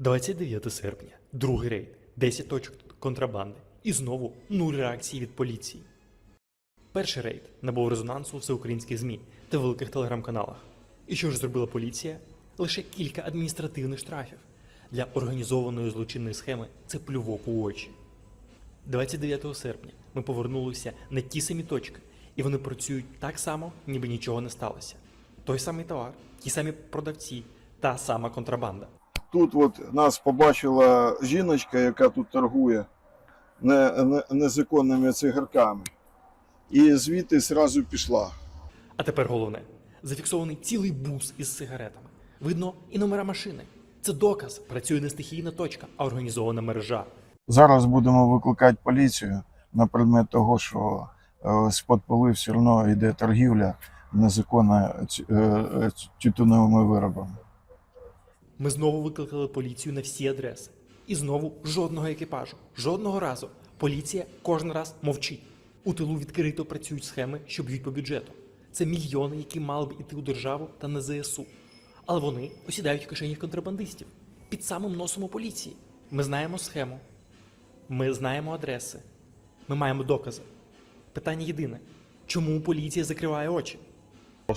29 серпня, другий рейд, 10 точок контрабанди. І знову нуль реакції від поліції. Перший рейд набув резонансу у всеукраїнських ЗМІ та великих телеграм-каналах. І що ж зробила поліція? Лише кілька адміністративних штрафів. Для організованої злочинної схеми це плювок у очі. 29 серпня ми повернулися на ті самі точки, і вони працюють так само, ніби нічого не сталося. Той самий товар, ті самі продавці, та сама контрабанда. Тут от нас побачила жіночка, яка тут торгує не, не, незаконними цигарками. І звідти зразу пішла. А тепер головне: зафіксований цілий бус із сигаретами. Видно і номера машини. Це доказ. Працює не стихійна точка, а організована мережа. Зараз будемо викликати поліцію на предмет того, що е, з-під поли все одно йде торгівля незаконна ці- е, е, тютюновими виробами. Ми знову викликали поліцію на всі адреси. І знову жодного екіпажу, жодного разу. Поліція кожен раз мовчить. У тилу відкрито працюють схеми, що б'ють по бюджету. Це мільйони, які мали б іти у державу та на ЗСУ. Але вони осідають в кишенях контрабандистів під самим носом у поліції. Ми знаємо схему, ми знаємо адреси, ми маємо докази. Питання єдине: чому поліція закриває очі?